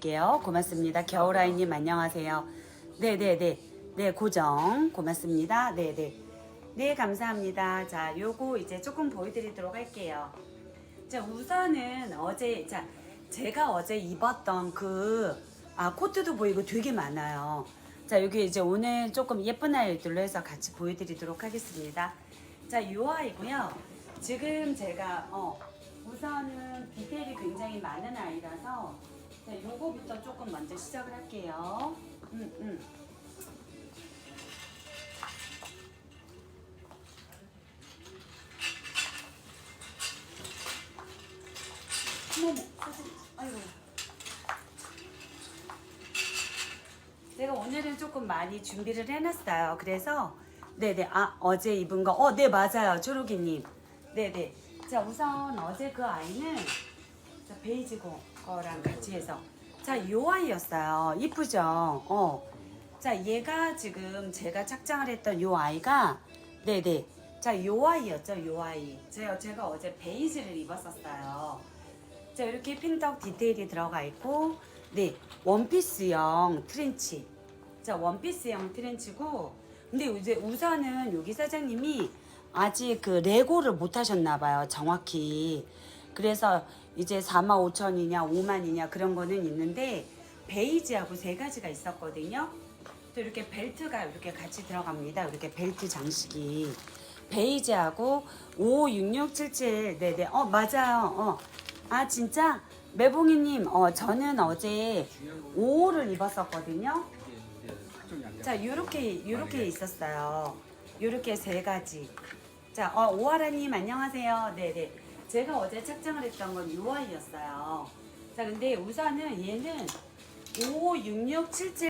게요. 고맙습니다. 겨울아이님 안녕하세요. 네네네. 네, 고정. 고맙습니다. 네네. 네, 감사합니다. 자, 요거 이제 조금 보여드리도록 할게요. 자, 우선은 어제, 자, 제가 어제 입었던 그, 아, 코트도 보이고 되게 많아요. 자, 여기 이제 오늘 조금 예쁜 아이들로 해서 같이 보여드리도록 하겠습니다. 자, 요 아이고요. 지금 제가, 어, 우선은 디테일이 굉장히 많은 아이라서, 자, 요거부터 조금 먼저 시작을 할게요. 음, 음. 어머머, 선생님, 아이고. 제가 오늘은 조금 많이 준비를 해놨어요. 그래서 네네 아 어제 입은 거 어 네 맞아요 초록이님 네네 자 우선 어제 그 아이는 자 베이지 거 거랑 같이 해서. 자 요 아이였어요. 이쁘죠? 어 자 얘가 지금 제가 착장을 했던 요 아이가 네네. 자 요 아이였죠 요 아이. 제가 제가 어제 베이지를 입었었어요. 자 이렇게 핀덕 디테일이 들어가 있고 네 원피스형 트렌치. 자 원피스형 트렌치고 근데 이제 우선은 여기 사장님이 아직 그 레고를 못 하셨나 봐요 정확히. 그래서 이제 4만 5천이냐 5만이냐 그런 거는 있는데 베이지하고 세 가지가 있었거든요. 또 이렇게 벨트가 이렇게 같이 들어갑니다. 이렇게 벨트 장식이. 베이지하고 556677 네네. 어 맞아요. 어. 아 진짜? 매봉이님 어 저는 어제 5호를 입었었거든요. 자 요렇게 요렇게 있었어요. 요렇게 세 가지. 자 어, 오하라님 안녕하세요. 네네 제가 어제 착장을 했던 건요 아이였어요. 자 근데 우선은 얘는 556677